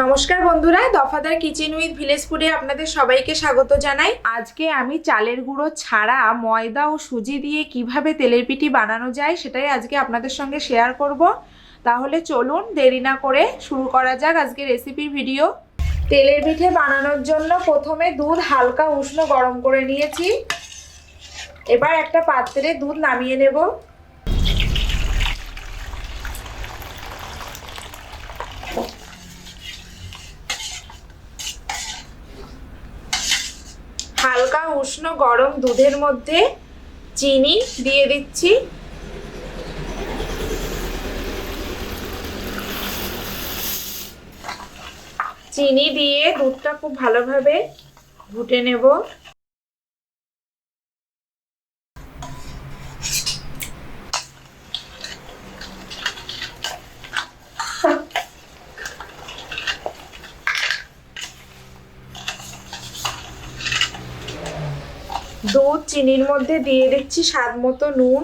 নমস্কার বন্ধুরা, দফাদার kitchen with village ফুডে আপনাদের সবাইকে স্বাগত জানাই। আজকে আমি চালের গুঁড়ো ছাড়া ময়দা ও সুজি দিয়ে কীভাবে তেলের পিঠি বানানো যায় সেটাই আজকে আপনাদের সঙ্গে শেয়ার করব। তাহলে চলুন দেরি না করে শুরু করা যাক আজকে রেসিপির ভিডিও তেলের পিঠে বানানোর জন্য প্রথমে দুধ হালকা উষ্ণ গরম করে নিয়েছি। এবার একটা পাত্রে দুধ নামিয়ে নেব হালকা উষ্ণ গরম দুধের মধ্যে চিনি দিয়ে দিচ্ছি। চিনি দিয়ে দুধটা খুব ভালোভাবে ঘুটে নেব। দুধ, চিনির মধ্যে দিয়ে দিচ্ছি স্বাদ মতো নুন।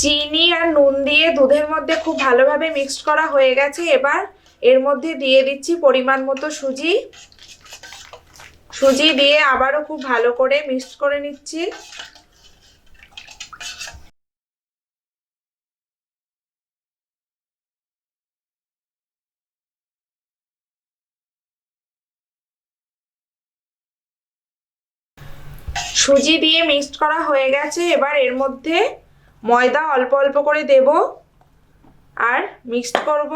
চিনি আর নুন দিয়ে দুধের মধ্যে খুব ভালোভাবে মিক্সড করা হয়ে গেছে। এবার এর মধ্যে দিয়ে দিচ্ছি পরিমাণ মতো সুজি। সুজি দিয়ে আবারও খুব ভালো করে মিক্সড করে নিচ্ছি। সুজি দিয়ে মিক্সড করা হয়ে গেছে। এবার এর মধ্যে ময়দা অল্প অল্প করে দেব। আর মিক্সড করব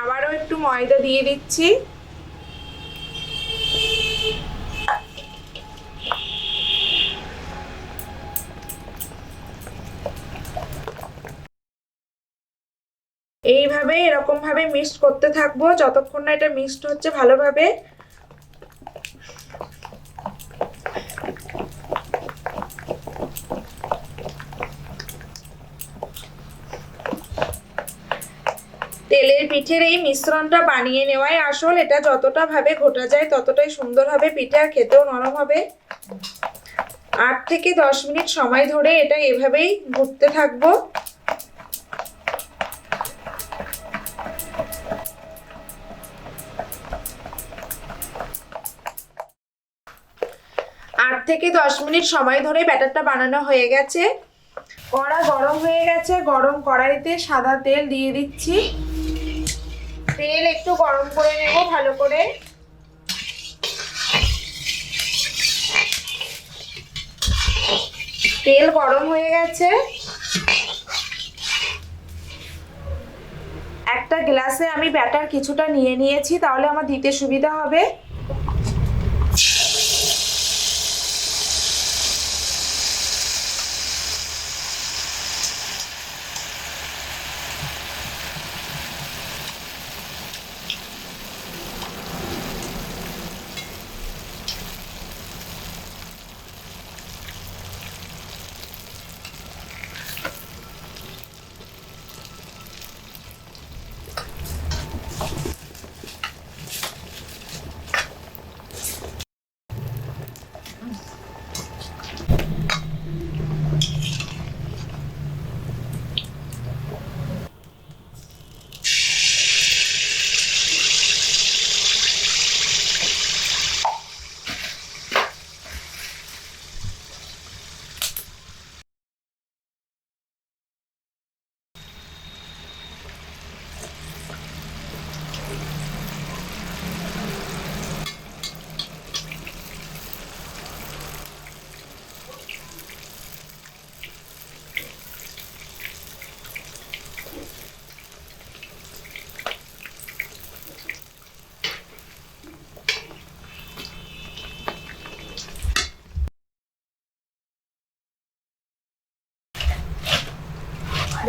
আবারও একটু ময়দা দিয়ে দিচ্ছি। এইভাবে এরকম ভাবে মিক্সড করতে থাকব। যতক্ষণ না এটা মিক্সড হচ্ছে ভালোভাবে তেলের পিঠের এই মিশ্রণটা বানিয়ে নেওয়াই আসল। এটা যতটা ভাবে ঘোটা যায়, ততটাই সুন্দর হবে পিঠে আর খেতেও নরম হবে। আট থেকে দশ মিনিট সময় ধরে এটা এভাবেই ঘুরতে থাকব। আট থেকে দশ মিনিট সময় ধরে ব্যাটারটা বানানো হয়ে গেছে। কড়া গরম হয়ে গেছে। গরম কড়াইতে সাদা তেল দিয়ে দিচ্ছি। তেল একটু গরম করে নেব ভালো করে। তেল গরম হয়ে গেছে। একটা গ্লাসে আমি ব্যাটার কিছুটা নিয়ে নিয়েছি, তাহলে আমার দিতে সুবিধা হবে।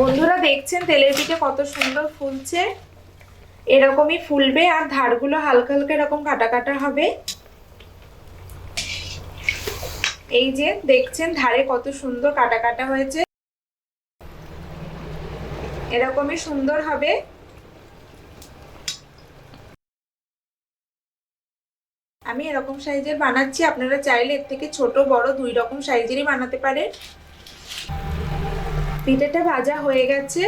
বন্ধুরা দেখছেন তেলের পিঠে কত সুন্দর ফুলছে? এরকমই ফুলবে আর ধারগুলো হালকা হালকা এরকম কাটা কাটা হবে। এই যে দেখছেন ধারে কত সুন্দর কাটা কাটা হয়েছে। এরকমই সুন্দর হবে। আমি এরকম সাইজের বানাচ্ছি, আপনারা চাইলে এর থেকে ছোট, বড় দুই রকম সাইজেরই বানাতে পারেন। পিঠেটা ভাজা হয়ে গেছে।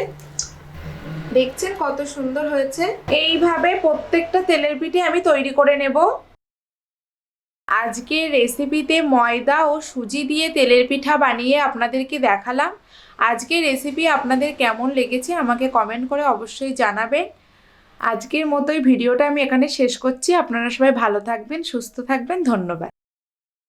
দেখছেন কত সুন্দর হয়েছে। এইভাবে প্রত্যেকটা তেলের পিঠে আমি তৈরি করে নেব। আজকে রেসিপিতে ময়দা ও সুজি দিয়ে তেলের পিঠা বানিয়ে আপনাদেরকে দেখালাম। আজকের রেসিপি আপনাদের কেমন লেগেছে আমাকে কমেন্ট করে অবশ্যই জানাবেন। আজকের মতোই ভিডিওটা আমি এখানে শেষ করছি। আপনারা সবাই ভালো থাকবেন, সুস্থ থাকবেন। ধন্যবাদ।